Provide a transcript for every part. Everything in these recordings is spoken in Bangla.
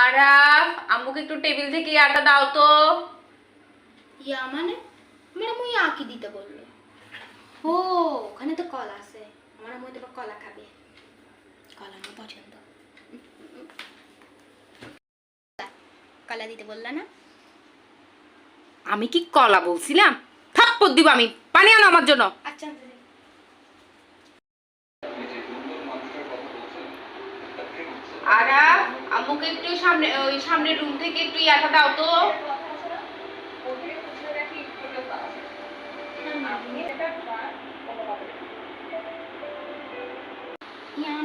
আরাফ আম্মুকে একটু টেবিল থেকে আটা দাও তো। ইয়া মানে? মানে মুই আঁকি দিতে বলল? ও ওখানে তো কলা আছে। আমার মধ্যে আবার কলা খাবে। কলা আমার পছন্দ। কলা দিতে বললা না? আমি কি কলা বলছিলাম? থাপ্পড় দিব আমি পানি আনো আমার জন্য। আচ্ছা দে। আরাফ! আম্মুকে একটু সামনে ওই সামনের রুম থেকে একটু আটা দাও তো।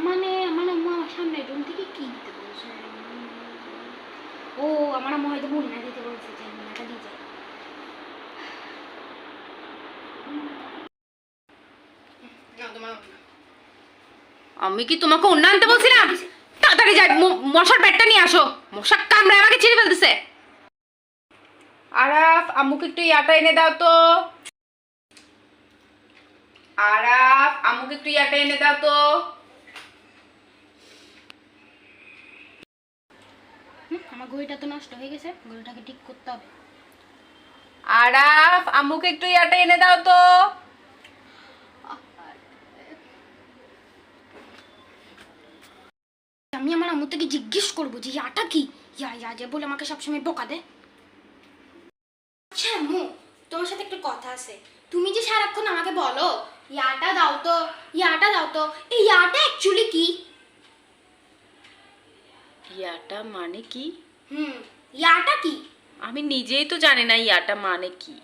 মানে আমার আম্মু আমার সামনে রুম থেকে কি দিতে বলছে? ও আমার আম্মু হয়তো মুন্না দিতে বলছে যে মুন্নাটা দিয়ে যায় আমি কি তোমাকে অন্য আনতে বলছিলাম? মশার ব্যাটটা নিয়ে আসো। মশা কামড়ে আমাকে ছিঁড়ে ফেলতেছে। আরাফ আম্মুকে একটু ইয়াটা এনে দাও তো। আরাফ আম্মুকে একটু ইয়াটা এনে দাও তো। আমার ঘড়িটা তো নষ্ট হয়ে গেছে ঘড়িটাকে ঠিক করতে হবে। আরাফ আম্মুকে একটু ইয়াটা এনে দাও তো। আমি আমার আম্মু থেকে জিজ্ঞেস করব যে ইয়াটা কি? ইয়া ইয়া যে বলে আমাকে সবসময় বোকা দে আচ্ছা আম্মু তোমার সাথে একটা কথা আছে। তুমি যে সারাক্ষণ আমাকে বলো ইয়াটা দাও তো ইয়াটা দাও তো এই ইয়াটা অ্যাকচুয়ালি কি? ইয়াটা মানে কি? হুম ইয়াটা কি? আমি নিজেই তো জানি না ইয়াটা মানে কি।